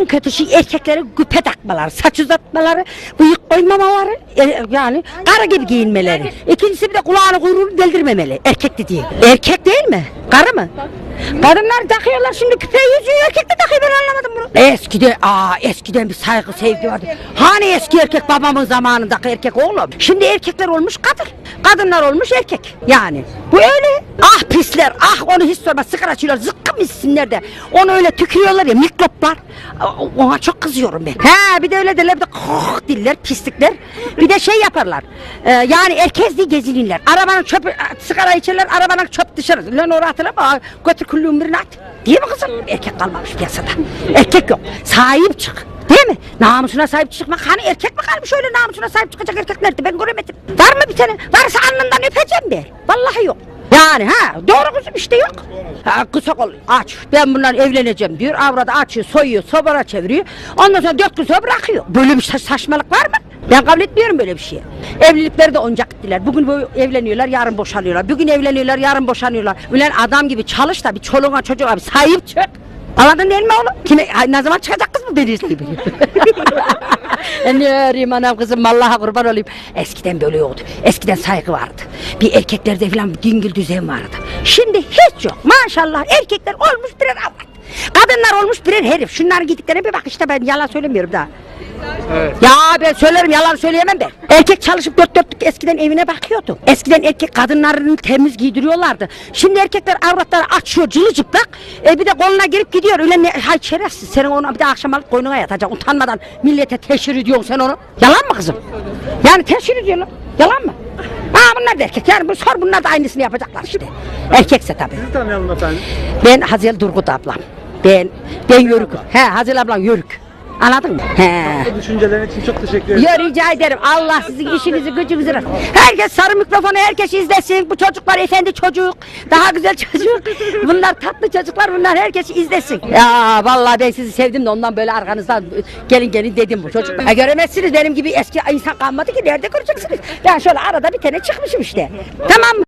en kötü şey erkeklerin güpe takmaları, saç uzatmaları, bıyık koymamaları, e, yani karı gibi giyinmeleri. İkincisi bir de kulağını kuyruğunu deldirmemeli. Erkek dediği. Erkek değil mi? Karı mı? Kadınlar takıyorlar şimdi küpe yüzüğü erkek de takıyor ben anlamadım bunu. Eskiden, aa eskiden bir saygı sevgi vardı. Hani eski erkek babamın zamanındaki erkek oğlum. Şimdi erkekler olmuş kadın. Kadınlar olmuş erkek. Yani bu öyle. Ah pisler ah onu hiç sorma sigara içiyorlar zıkkım içsinler de. Onu öyle tükürüyorlar ya mikroplar. Ona çok kızıyorum ben. He bir de öyle derler bir de koh diller pislikler. Bir de şey yaparlar. Ee, yani erkezli gezinirler. Arabanın çöpü sigara içerler arabanın çöp dışarı. Lan oraya atılır mı? Götür kulluğun birine at. Değil mi kızım? Erkek kalmamış piyasada. Erkek yok. Sahip çık. Değil mi? Namusuna sahip çıkmak. Hani erkek mi kalmış öyle namusuna sahip çıkacak erkek nerede? Ben göremedim. Var mı bir tane? Varsa alnından öpeceğim der. Vallahi yok. Yani ha doğru kızım işte yok. Ha, kısa kol aç. Ben bunlar evleneceğim diyor. Avradı açıyor, soyuyor, sobara çeviriyor. Ondan sonra dört gün sonra bırakıyor. Böyle bir sa- saçmalık var mı? Ben kabul etmiyorum böyle bir şeyi. Evlilikleri de oyuncak ettiler. Bugün böyle evleniyorlar, yarın boşanıyorlar. Bugün evleniyorlar, yarın boşanıyorlar. Ulan adam gibi çalış da bir çoluğuna çocuğa bir sahip çık. Anladın değil mi oğlum? Kime, ne zaman çıkacak bu deniz gibi? Ne arayayım anam kızım vallahi kurban olayım. Eskiden böyle yoktu. Eskiden saygı vardı. Bir erkeklerde falan dingil düzen vardı. Şimdi hiç yok. Maşallah erkekler olmuş birer avrat. Kadınlar olmuş birer herif. Şunların gittiklerine bir bak işte ben yalan söylemiyorum daha. Ya ben söylerim yalan söyleyemem ben. Erkek çalışıp dört dörtlük eskiden evine bakıyordu. Eskiden erkek kadınlarını temiz giydiriyorlardı. Şimdi erkekler avratları açıyor cılı çıplak. E bir de koluna girip gidiyor. Öyle ne, hay şerefsiz senin onu bir de akşam alıp koynuna yatacaksın. Utanmadan millete teşhir ediyorsun sen onu. Yalan mı kızım? Yani teşhir ediyorlar. Yalan mı? Ha bunlar da erkek. Yani bu sor bunlar da aynısını yapacaklar işte. Erkekse tabii. Sizi tanıyalım efendim. Ben Hazel Durgut ablam. Ben ben yörük. He Hazel ablam yörük. Anladın mı? He. Düşüncelerin için çok teşekkür ederim. Ya rica ederim. Allah sizin işinizi gücünüzü rast- Herkes sarı mikrofonu herkes izlesin. Bu çocuklar efendi çocuk. Daha güzel çocuk. Bunlar tatlı çocuklar. Bunlar herkes izlesin. Ya vallahi ben sizi sevdim de ondan böyle arkanızdan gelin gelin dedim bu çocuk. E, göremezsiniz benim gibi eski insan kalmadı ki nerede göreceksiniz? Ben şöyle arada bir tane çıkmışım işte. Tamam mı?